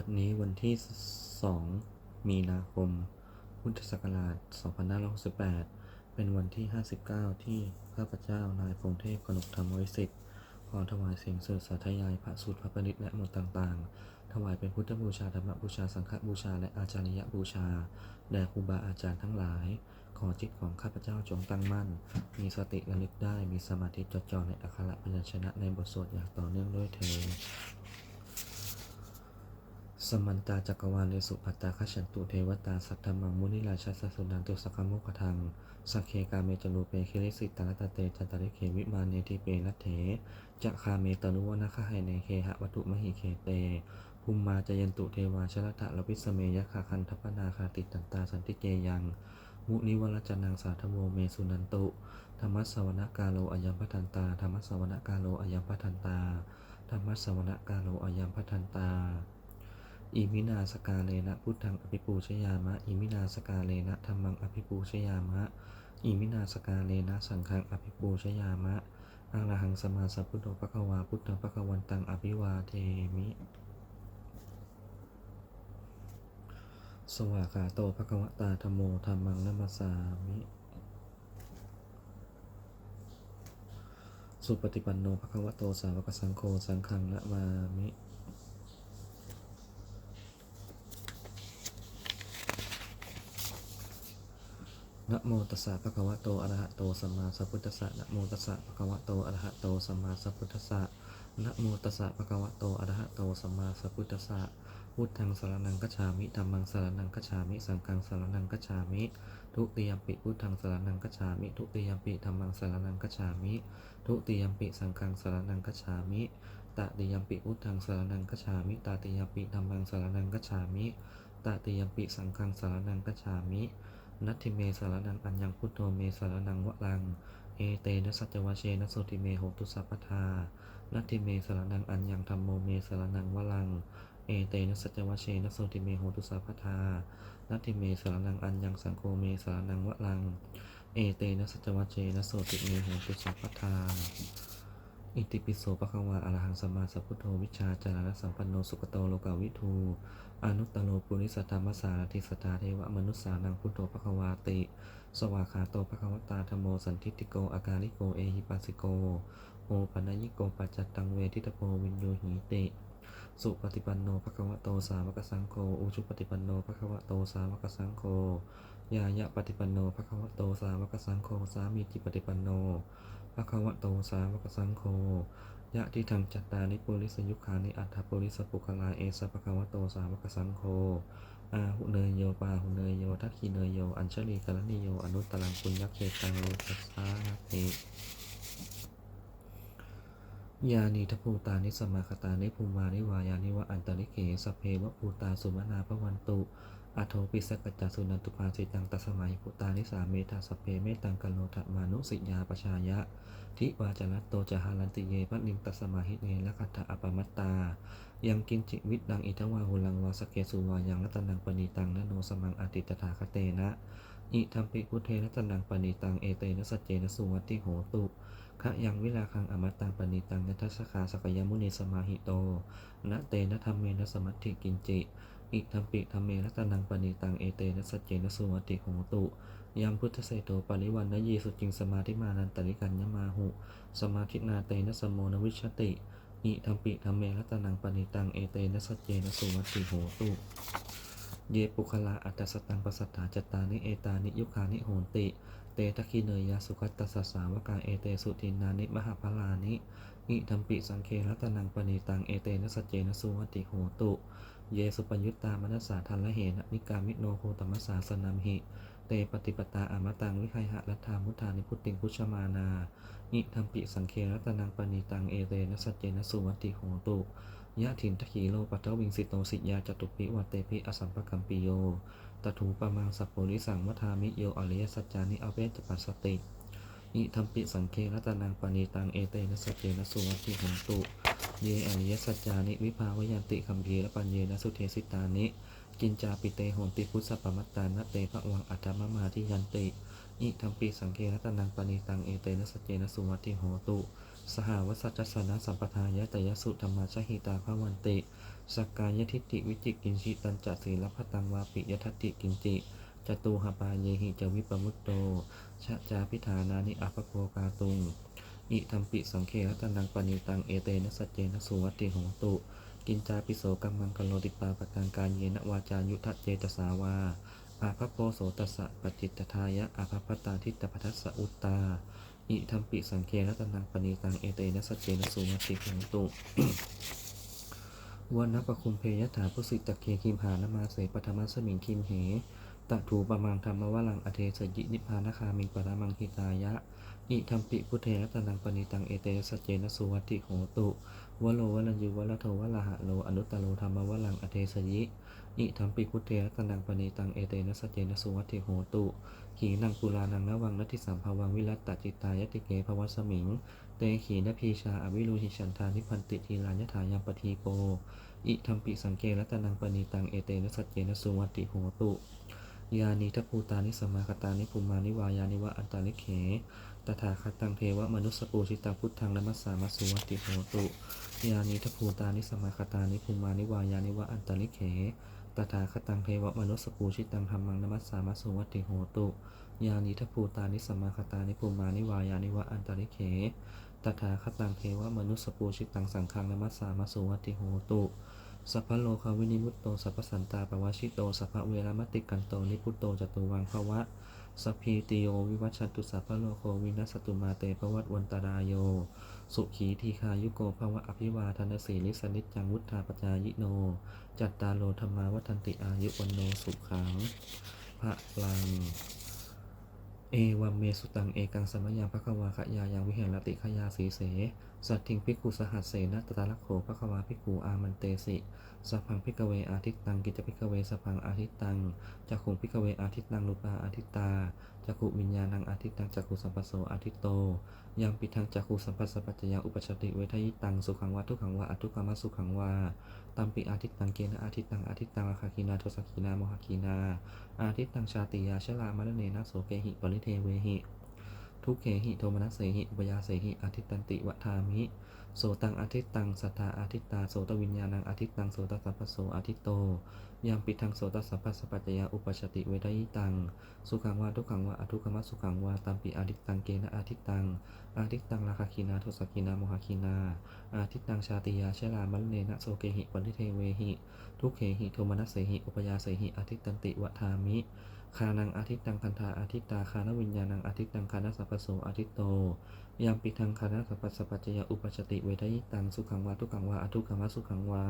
บัดนี้วันที่ 2 มีนาคม พุทธศักราช 2568 เป็นวันที่ 59 ที่ข้าพเจ้านายพงเทพกนกธรรมวิสิทธิ์ขอถวายเสียงสื่อสาธยายพระสูตรพระประดิษฐ์และมนต์ต่างๆ ถวายเป็นพุทธบูชาธรรมบูชาสังฆบูชาและอาจาริยบูชา แด่ครูบาอาจารย์ทั้งหลาย ขอจิตของข้าพเจ้าจงตั้งมั่น มีสติระลึกได้ มีสมาธิจดจ่อในอักขระพยัญชนะในบทสวดอย่างต่อเนื่องด้วยเถิด สมันตาจักรวาเลสุอัตตาคชันตุเทวตาสัทธมังมุนิราชาสสุนันตุสกมุขทังสักเคกาเมจลูเปเคิริสิตาลตเตจันตริเควิมาเนติเปนัตเถจะคาเมตนุวนาคหายเนเคหะวัตุมหิเคเตภูมมาจยันตุเทวาชลตะลวิสเมยะคาคันทปนาคาติตันตาสันติเกยังมุนิวรจนังสาธโมเมสุนันตุธรรมสสวนกาโลอายัมปทันตาธรรมสสวนกาโลอายัมปทันตาธรรมสสวนกาโลอายัมปทันตา อิมินาสกาเลนะพุทธังอภิปูชยามะ อิมินาสกาเลนะธรรมังอภิปูชยามะ อิมินาสกาเลนะสังฆังอภิปูชยามะอะรหังสมาสัพพุทโธปะควาพุทธังปะควันตังอภิวาเทมิ สวากขาโตภะควตาธรรมโมธรรมังนัมสามิ สุปฏิปันโนภะควโตสาวกสังโฆสังฆังนะมามิ นะโมตัสสะภะคะวะโต อะระหะโต สัมมาสัพพุทธัสสะนะโมตัสสะภะคะวะโต อะระหะโต สัมมาสัพพุทธัสสะนะโมตัสสะภะคะวะโต อะระหะโต สัมมาสัพพุทธัสสะพุทธังสรณังคัจฉามิธัมมังสรณังคัจฉามิ สังฆังสรณังคัจฉามิ ทุติยมปิพุทธังสรณังคัจฉามิ ทุติยมปิธัมมังสรณังคัจฉามิ ทุติยมปิสังฆังสรณังคัจฉามิตติยมปิพุทธังสรณังคัจฉามิตติยมปิธัมมังสรณังคัจฉามิตติยมปิสังฆังสรณังคัจฉามิ นัตถิเมสารนังอัญญังพุทโธเมสารนังวะลัง เอเตนะสัจวะเชนะโสติเมโหตุสัพพทา นัตถิเมสารนังอัญญังธรรมโมเมสารนังวะลัง เอเตนะสัจวะเชนะโสติเมโหตุสัพพทา นัตถิเมสารนังอัญญังสังโฆเมสารนังวะลัง เอเตนะสัจวะเชนะโสติเมโหตุสัพพทา อิติปิโสปะคะวาอะระหังสัมมาสัพพุทโธวิชาจารณสัมปันโนสุขโตโลกาวิทูอนุตตโลปุริสธรรมสารติสตาเทวมนุสสานังพุทโธภควาติ สวาขาโตภควตาธโมสันทิติโกอาการิโกเอหิปัสสิโกโอปัญญิโกปัจจตังเวทิตโพวินโยหิติสุปฏิปันโนภควโตสาวกสังโฆอุชุปฏิปันโนภควโตสาวกสังโฆยายะปฏิปันโนภควโตสาวกสังโฆสามีจิปฏิปันโน ภควโตสาวกสังโฆยะที่ทำจัตตานิปุริสยุคานิอัฏฐปุริสปุคลาเอสะภะคะวะโตสาวกสังโฆอาหุเนยโยปาหุเนยโยทักขีเนยโย อัญชลีกรณิโย อนุตตรังปุญญเขตังโลกัสสาติยานิทภูตานิสมาคตานิภูมานิวายานิวะอันตริเกสเพวะภูตาสุมนาภวันตุ อโทปิสกัจจสุนันตุปาสิตังตัสมัยภูตานิสาเมธาสเพเมตังกัลโลทะมานุสิยาปชายะ ทิวาจรัตโตจหารันติเยปนิงตัสมาหิเนละคัตถะอปมัตตา ยังกินจิวิตดังอิทวาหุลังวาสเกสุวายังรัตนังปณีตังนโนสมังอติตถาคเตนะอิทัมปิพุเทรัตนังปณีตังเอเตนะสเจนะสุวัติโหตุขะยังวิลาคังอมตังปณีตังนัทสคาสกยมุนีสมาหิโตนะเตนะธรรมเมนะสมัติกินจิ อิทัมปิธรรมเมรัตนังปณีตังเอเตนะสัจเจนะสุวัติโหตุยามพุทธเสโตปริวันนยีสุจิงสมาธิมานันตริกัญญมาหุ สมาธินาเตนะสมโมนวิชติอิทัมปิธรรมเมรัตนังปณิตังเอเตนะสัจเจนะสุวัติโหตุเยปุคลาอัตสตังปสัทธาจตานิเอตานิยุคานิโหนติ เตตะคีเนยยาสุขัตตสสาวกาเอเตสุทินานิมหาพลานิอิทัมปิสังเครัตนังปณิตังเอเตนะสัจเจนะสุวัตติโหตุ เยสุปยุตตามนัสสาทันละเหนะนิกามิโนโคตมัสสาสนัมหิ เตปฏิปตาอมตังวิไคหะรัฐามุทานิพุตติงพุชมานาอิทัมปิสังเครัตนังปณิตังเอเตนะสัจเจนะสุวัติโหตุยะถินทขีโลปัตวิงสิโตสิยาจตุปิวัตเตปิอสัมปกัมปิโยตถูปะมังสัพโพลิสังวัฏามิโยอริยสัจจานิอเวจปัสสติอิทัมปิสังเครัตนังปณิตังเอเตนะสัจเจนะสุวัตติโหตุ เยอริยสัจจานิวิภาวยันติคัมภีระปัญเยนะสุเทสิตานิ กินจาปิเตโหนติพุทธปมัตตานะเตภะวังอัตมมาทิยันติอิทัมปีสังเครัตนังปณิตังเอเตนะสเจนะสุวัติโหตุ สหาวสัจจสนะสัมปทายะตยสุธรรมาชหิตาภวันติสกกายทิฏฐิวิจิกินจิตันจะศีลพตังวาปิยทัตติกินจิจตูหปาเยหิจวิปมุตโตชะจาพิธานานิอัปโปกาตุง อิธรรมปิสังเครตนังปณิตัง เอเตนะสัจเจนะสุวัตติโหตุ กินจาปิโสกัมมังกโลติปาปตังการเยนะวาจายุทธเจตสาวา อาภัพโปโสตัสสะปจิตทายะ อาภัพตาทิตตปัสสะอุตตา อิธรรมปิสังเครตนังปณิตัง เอเตนะสัจเจนะสุวัตติโหตุวันนปคุมเพยถาพุสิตะเคคิมหานมาเสปธรรมสมิงคิมเหตะถูปะมังธรรมวลังอเทสยินิพานคามิงปรามังหิตายะ อิธรรมปิพุทเทนะตนังปณิตังเอเตสจเจนะสุวัติโหตุ วโลวลัญยุวลโทวลหะโลอนุตตโลธรรมวลังอเทสยิ อิธรรมปิพุทเทนะตนังปณิตังเอเตนะสจเจนะสุวัติโหตุ ขีนังปุรานังนวังนัตติสัมภวังวิรัตตจิตายติเกภวสมิง เตขีนพีชาอวิรูหิฉันทานิพันติทีลานยถายามปทีโป อิธรรมปิสังเกรัตนังปณิตังเอเตนะสัจเจนะสุวัติโหตุ ยานิทัพูตานิสมากตานิภูมานิวายานิวะอันตาลิเข ตถาคตังเทวมนุสปูชิตังพุทธังนมัสสามัสสุวัติโหตุยานิทัพภูตานิสมากตานิภูมานิวายานิวะอันตาลิเขตถาคตังเทวมนุสปูชิตังธรรมังนมัสสามัสสุวัติโหตุยานิทัพภูตานิสมากตานิภูมานิวายานิวะอันตาลิเขตถาคตังเทวมนุสปูชิตังสังฆังนมัสสามัสสุวัติโหตุสัพพะโลคาวินิมุตโตสัพพสันตาปวชิโตสัพพเวรมติกันโตนิพุตโตจตุวังภวะ สัพพีติโยวิวัชชันตุสัพพะโลโควินัสตุมาเตภวัตวันตรายโย สุขีทีคายุโกภวะอภิวาทนสีลิสนิจังวุฒาปจายโน จัตตาโลธรรมาวัฒนติอายุวันโนสุขังพระลัง เอวัมเมสุตังเอกังสมยังภควาขยายังวิเหรติขยาสีเสสัตถิงพิกุสหัสเสนะตตาลักโขภควาพิกขุอามันเตสิสัพพังพิกเวอาทิตตังกิจพิกเวสัพพังอาทิตตังจักขุงพิกเวอาทิตตังลุปาอาทิตตาจักขุวิญญาณังอาทิตตังจักขุสัมปัสโสอาทิตโตยังปิทังจักขุสัมปัสสะปัจจยังอุปชติเวทยิตังสุขังวะทุกขังวะอทุกขมะสุขังวะตัมปิอาทิตตังเกนะอาทิตตังอาทิตตังราคาคีนาทสกีนาโมหคีนา อาทิตตังชาติยาชลามะเนนะโสเกหิปริเทเวหิ ทุกเขหิโทมนัสเสหิอุปยาเสหิอาทิตตันติวะทามิโสตังอาทิตตังสัทธาอาทิตตาโสตวิญญาณังอาทิตตังโสตสัพพโสอาทิตโตยามปิทังโสตสัพพสปัจจยาอุปชติเวทยิตัง สุขังวาทุกขังวาอทุกขมะสุขังวาตัมปิอาทิตตังเกนะอาทิตตังอาทิตตังราคาคีนาทสกีนาโมหคีนา อาทิตตังชาติยาเชลามะเนนะโสเกหิปริเทเวหิ ทุกเขหิโทมนัสเสหิอุปยาเสหิอาทิตตันติวะทามิ คานังอาทิตตังคันธาอาทิตตาคานวิญญาณังอาทิตตังคานสัพพโสอาทิตโตยามปิทังคานสัพพสปัจจยาอุปชติเวทยิตังสุขังวาทุกขังวาอทุกขมะสุขังวา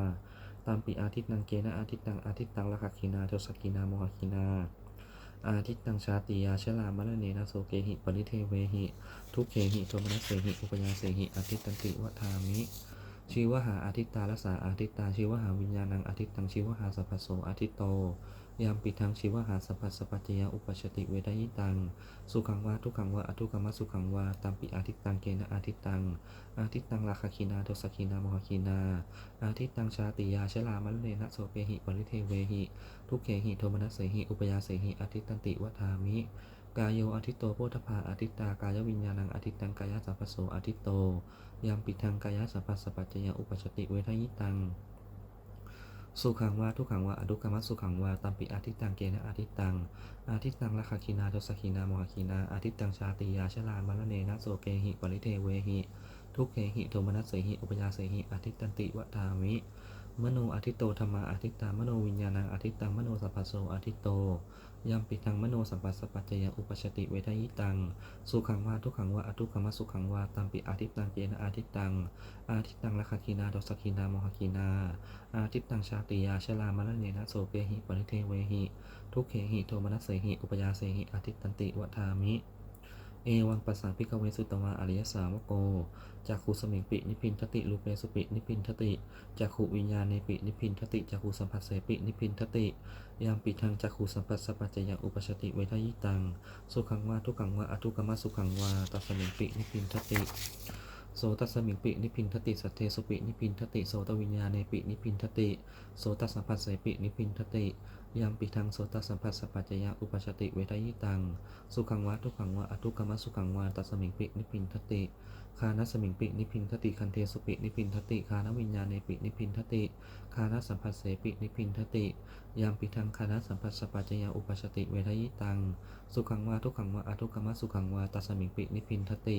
ตามปิอาทิตตังเกนะอาทิตตังอาทิตตังละคคีนาโทสกีนาโมหคีนาอาทิตตังชาติยาชลามะเนนะโสเกหิปริเทเวหิทุกเขหิโทมนัสเสหิอุปยาเสหิอาทิตตันติวะทามิชีวหาอาทิตตาลสาอาทิตตาชีวหาวิญญาณังอาทิตตังชีวหาสัพพโสอาทิตโต ยามปิทังชีวหาสัพพสปัจจยาอุปชติเวทยิตัง สุขังวาทุกขังวาอทุกขมะสุขังวาตามปิอาทิตตังเกนะอาทิตตัง อาทิตตังราคาคีนาโทสกีนาโมหคีนา อาทิตตังชาติยาชลามะเนนะโสเปหิปริเทเวหิ ทุกเขหิโทมนัสเสหิอุปยาเสหิอาทิตตันติวะทามิกายโยอาทิตโตโพธพาอาทิตตากายวิญญาณังอาทิตตังกายสัพพโสอาทิตโตยามปิทังกายสัพพสปัจจยาอุปชติเวทยิตัง สุขังวาทุกขังวาอดุกขมัสสุขังวาตัมปิอาทิตตังเกนะอาทิตตังอาทิตตังราคาคีนาโทสกีนาโมหคีนาอาทิตตังชาติยาชลามะเนนะโสเกหิปริเทเวหิทุกเขหิโทมนัสเสหิอุปยาเสหิอาทิตตันติวะทามิ มโนอาทิตโตธรรมาอาทิตตามโนวิญญาณังอาทิตตังมโนสัพพโสอาทิตโตยามปิทังมโนสัมปัสสปัจจยาอุปชติเวทยิตัง สุขังวาทุขังวาอทุกขมะสุขังวาตัมปิอาทิตตังเจนะอาทิตตัง อาทิตตังราคาคีนาดสกีนาโมหคีนา อาทิตตังชาติยาชลามะเนนะโสเปหิปริเทเวหิ ทุกเขหิโทมนัสเสหิอุปยาเสหิอาทิตตันติวะทามิ เอวังปัสสังพิกเวสุตวาอริยสาวโกจากขุสมิงปินิพินทติรูเปสุปินิพินทติจากขุวิญญาณเนปินิพินทติจากขุสัมผัสเสปินิพินทติยามปิทังจากขุสัมปัสสะปัจจยังอุปชติเวทายิตังสุขังวาทุกขังวาอทุกมะสุขังวาตัสมิงปินิพินทติโสตัสมิงปินิพินทติสัทเทสุปินิพินทติโสตวิญญาณเนปินิพินทติโสตัสสัมผัสเสปินิพินทติ ยามปิทังโสตสัมผัสสปัจจยะอุปชติเวทยิตัง สุขังวะทุกขังวะอทุกขมะสุขังวะตัสมิงปินิพินทติ คานัสมิงปินิพินทติคันเทสุปินิพินทติคานวิญญาเนปินิพินทติคานัสัมผัสเสปินิพินทติยามปิทังคานัสัมผัสสปัจจยาอุปชติเวทยิตัง สุขังวาทุขังวาอทุกขมะสุขังวาตัสมิงปินิพินทติ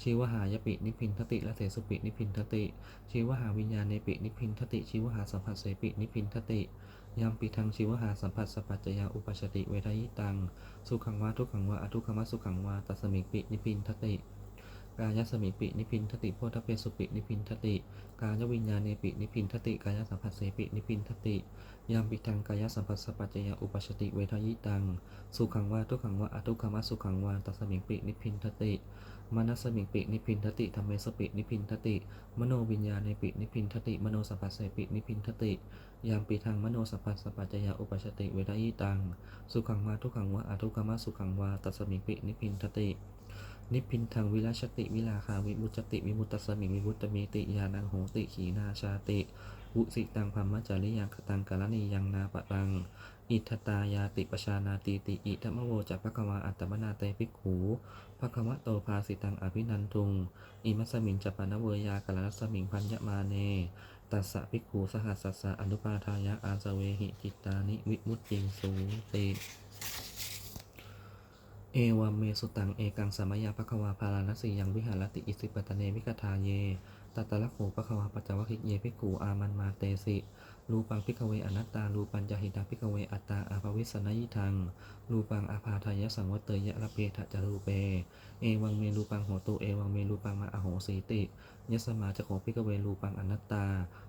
ชีวหายปินิพินทติและเสสุปินิพินทติ ชีวหาวิญญาเนปินิพินทติ ชีวหาสัมผัสเสปินิพินทติยามปิทังชีวหาสัมผัสสปัจจยาอุปชติเวทยิตัง สุขังวาทุกขังวาอทุกขมะสุขังวาตัสมิงปินิพินทติ กายสมิปินิพินทติโพธเปสุปินิพินทติ กายวิญญาเนปินิพินทติ กายสัมผัสเสปินิพินทติยามปิทังกายสัมผัสสปัจจยาอุปชติเวทยิตัง สุขังวาทุกขังวาอทุกขมะสุขังวาตัสมิงปินิพินทติมนัสมิงปินิพินทติธรรมเมสปินิพินทติ มโนวิญญาเนปินิพินทติ มโนสัพพสเสปินิพินทติยามปิทังมโนสัพพสสปัจจยาอุปชติเวทยิตัง สุขังวาทุกขังวาอทุกขมสุขังวาตัสมิงปินิพินทติ นิพพินทังวิราชติวิลาคาวิมุจจติวิมุตตสมิวิมุตตเมติยานังโหติขีนาชาติ วุสิตังพัมมจาริยังคตังกาลนียังนาปะตัง อิทตายาติปชานาติติอิธรรมโวจะภควาอัตตมนาเตภิกขูภควะโตภาสิตังอภินันทุง อิมัสมิงจปานเวยากาลนัสมิงพัญญมาเนตัสสะภิกขูสหัสสสะอนุปาทายะอาสเวหิจิตตานิวิมุตติงสูติ เอวัมเมสุตัง เอกังสมัยยาภควาพาราณสียังวิหารติอิสิปตเนวิกทาเย ตัตตะละโขภควาปัจจวัคคิเยภิกขูอามันมาเตสิ รูปังพิกเวอนัตตา รูปัญจหิตาพิกเวอัตตาอาภวิสนยิทัง รูปังอาภาทายะสังวเตยะระเพทะจารูเป เอวังเมรูปังโหตุ เอวังเมรูปังมาอโหสีติยสมาจะโขพิกเวรูปังอนัตตา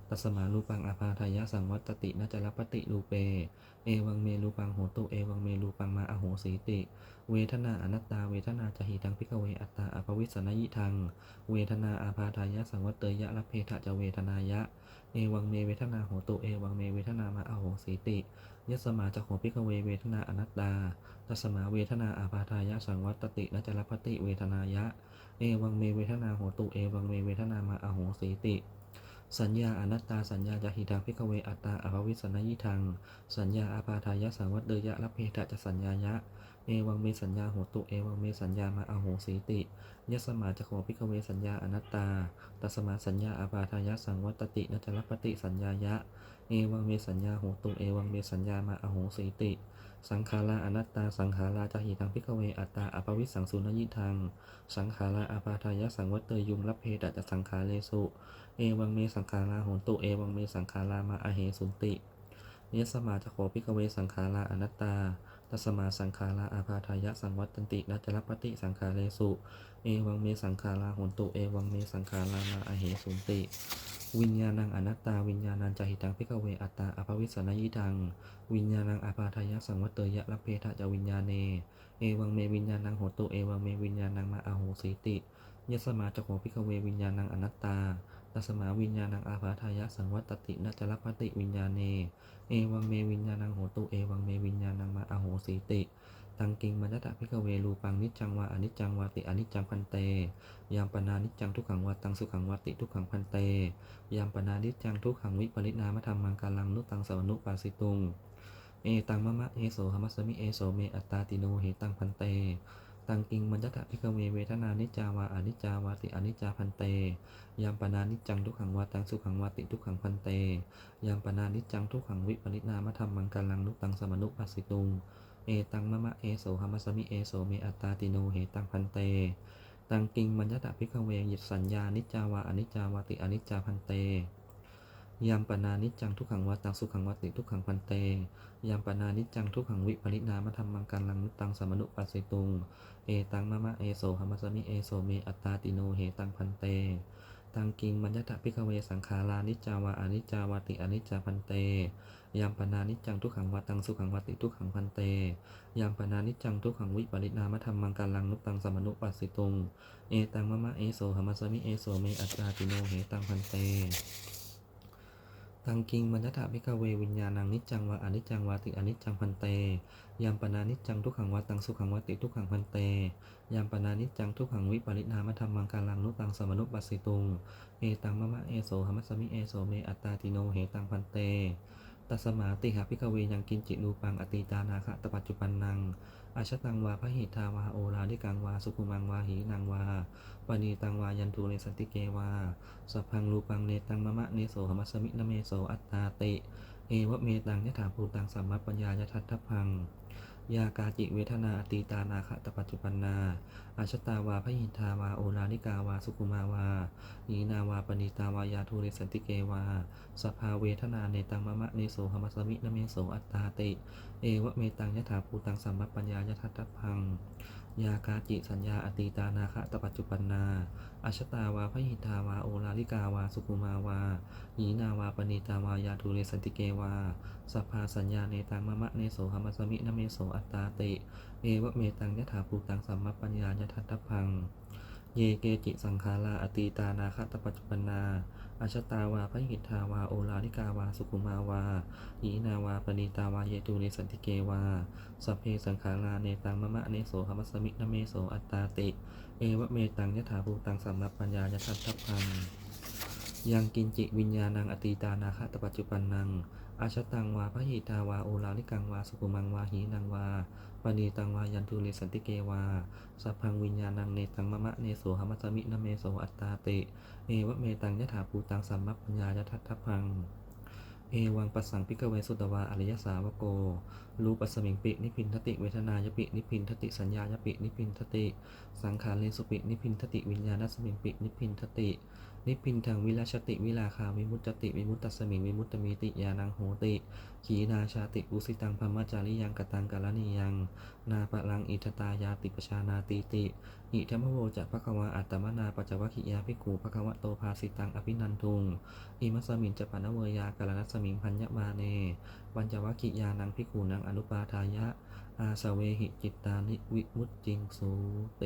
ตัสมารูปังอาภาทายะสังวัตตินาจารปติรูเป เอวังเมรูปังโหตุ เอวังเมรูปังมาอโหสีติ เวทนาอนัตตา เวทนาจะหิตังพิกเวอัตตาอภวิสนยิทัง เวทนาอาภาทายะสังวัตเตยะระเพทะจะเวทนายะ เอวังเมเวทนาโหตุเอวังเมเวทนามาอโหสีติยสมาจะโหพิกเวเวทนาอนัตตาตัสมาเวทนาอาภาทายะสังวัตตินาจารปติเวทนายะ เอวังเมเวทนาโหตุเอวังเมเวทนามาอโหสีติสัญญาอนัตตาสัญญาจะหิตังพิกเวอัตตาอภวิสนยิทัง สัญญาอาปาทายะสังวัตเดยะระเพทะจะสัญญายะ เอวังเมสัญญาโหตุเอวังเมสัญญามาอโหสีติยสมาจะโขพิกเวสัญญาอนัตตาตัสมาสัญญาอาปาทายะสังวัตตินาจารปติสัญญายะ เอวังเมสัญญาโหตุเอวังเมสัญญามาอโหสีติ สังขาราอนัตตาสังขาราจะหิตังพิกเวอัตตาอภวิสังสุนยิทัง สังขาราอาปาทายะสังวัตเตยุงรับเพดะจะสังขาเลสุ เอวังเมสังขาราโหตุเอวังเมสังขารามาอเหสุนติเยสมาจะโขพิกเวสังขาราอนัตตา ตัสมาสังขาราอาภาทายะสังวัตตันตินาจรปฏิสังขาเลสุ เอวังเมสังขาราหนตุ เอวังเมสังขารามาอเหสุนติ วิญญาณังอนัตตา วิญญาณังจหิตังพิกเวอัตตาอภวิสนยิทัง วิญญาณังอาภาทายะสังวัตเตยะระเพทะจวิญญาเน เอวังเมวิญญาณังโหตุ เอวังเมวิญญาณังมาอโหสีติยสมาจโขพิกเววิญญาณังอนัตตา ตัสมาวิญญาณังอาภาทายะสังวัตตินาจรปฏิวิญญาเน เอวังเมวิญญาณังโหตุ เอวังเมวิญญาณังมาอโหสีติตังกิงมัจจตพิกเวรูปังนิจังวาอนิจังวาติอนิจังพันเต ยามปนานิจังทุกขังวาตังสุขังวาติทุกขังพันเต ยามปนานิจังทุกขังวิปริณามธรรมังกาลังนุตังสวนุปาสิตุง เอตังมะมะเอโสหมัสสมิเอโสเมอัตตาติโนเหตังพันเต ตังกิงมัญจตพิกเวเวทนานิจาวาอนิจาวาติอนิจจาพันเตยามปนานิจังทุกขังวาตังสุขังวาติทุกขังพันเตยามปนานิจังทุกขังวิปริณามธรรมังกาลังนุตังสมนุปัสสิตุงเอตังมะมะเอโสหมัสสมิเอโสเมอัตตาติโนเหตังพันเตตังกิงมัญญตพิกเวยิตสัญญานิจจาวาอนิจจาวาติอนิจจาพันเต ยามปนานิจจังทุกขังวาตังสุขังวาติทุกขังพันเต ยามปนานิจจังทุกขังวิปริณามธรรมังกัลังนุตังสมนุปัสสิตุง เอตังมะมะเอโสหมัสสมิเอโสเมอัตตาติโนเหตังพันเต ตังกิงมัญญตพิกเวสังขารานิจาวาอนิจาวาติอนิจจาพันเต ยามปนานิจจังทุกขังวาตังสุขังวาติทุกขังพันเต ยามปนานิจจังทุกขังวิปริณามธรรมังกัลังนุตังสมนุปัสสิตุง เอตังมะมะเอโสหมัสสมิเอโสเมอัตตาติโนเหตังพันเต ตังกิงมัญญตพิกเววิญญาณังนิจจังวาอนิจจังวาติอนิจจังพันเตยามปนานิจจังทุกขังวาตังสุขังวาติทุกขังพันเตยามปนานิจจังทุกขังวิปริณามธรรมังกาลังนุตังสมนุปัสสิตุงเอตังมะมะเอโสหมัสสมิเอโสเมอัตตาติโนเหตังพันเต ตัสมาติหะพิกเวยังกินจิรูปังอติตานาคะตปัจจุปันนังอาชตังวาพระหิทาวาโอลาดิกังวาสุขุมังวาหีนังวาปณีตังวายันทูเนสติเกวาสัพพังรูปังเนตังมะมะเนโสหมัสสมินเมโสอัตตาติ เอวเมตังยะถาภูตังสัมมัปปัญญายทัตถพัง ยากาจิเวทนาอตีตานาคะตปัจจุปันนาอาชตาวาพหินทาวาโอลานิกาวาสุขุมาวานีนาวาปณิตาวายาทูเรสันติเกวาสภาเวทนาเนตังมะมะเนโสหมัสมินะเมโสอัตตาติ เอวะเมตังยะถาภูตังสัมมัปปัญญายทัตต ยากาจิสัญญาอติตานาคะตปัจจุปันนาอาชตาวาพหิตาวาโอลาลิกาวา สุขุมาวาหีนาวาปณีตาวายาทูเรสันติเกวาสภาสัญญาเนตังมะมะเนโสหมัสมินะเมโสอัตตาติ เอวะเมตังยะถาภูตังสัมมปัญญายทัตถพัง เยเกจิสังขาราอตีตานาคตปัจจุปนนาอาชตาวาพหิทธาวาโอลาลิกาวาสุขุมาวาหีนาวาปณีตาวาเยตูเนสันติเกวาสัพเพสังขาราเนตังมะมะเนโสหมัสสมินเมโสอัตตาติ เอวะเมตังยะถาภูตังสัมมปปัญญายทัตถพัง ยังกินจิวิญญาณังอตีตานาคตปัจจุปันนังอาชตังวาพระหิตาวาโอลาลิกังวาสุขุมังวาหีนังวาปณีตังวายันทุเรสันติเกวาสัพพังวิญญาณังเนตังมะมะเนโสหมัสมินเมโสอัตตาติเอวะเมตังยะถาภูตังสัมมัปปัญญายทัตถพัง เอวังปัสสังพิกเวสุตวาอริยสาวโก รูปัสมิงปิ นิพินทติ เวทนายปิ นิพินทติ สัญญายปิ นิพินทติ สังขารเลสุปิ นิพินทติ วิญญาณสมิงปิ นิพินทติ นิพินทางวิราชติ วิลาคาวิมุตติ วิมุตตสมิง วิมุตตมีติ ยานังโหติ ขีนาชาติอุสิตังพมจาริยังกตังกาลนียัง นาปะลังอิทตายาติปชานาตีติอิธรรมโวจะภควาอัตตมนาปัจจวัคิยาภิกขุภควะโตภาสิตังอภินันทุง อิมัสมิงจะปานเวยากาลนัสมิงพัญญมาเนปัญจวัคิยานังภิกขุนังอนุปาทายะ อาสเวหิจิตานิวิมุตจิงสูเต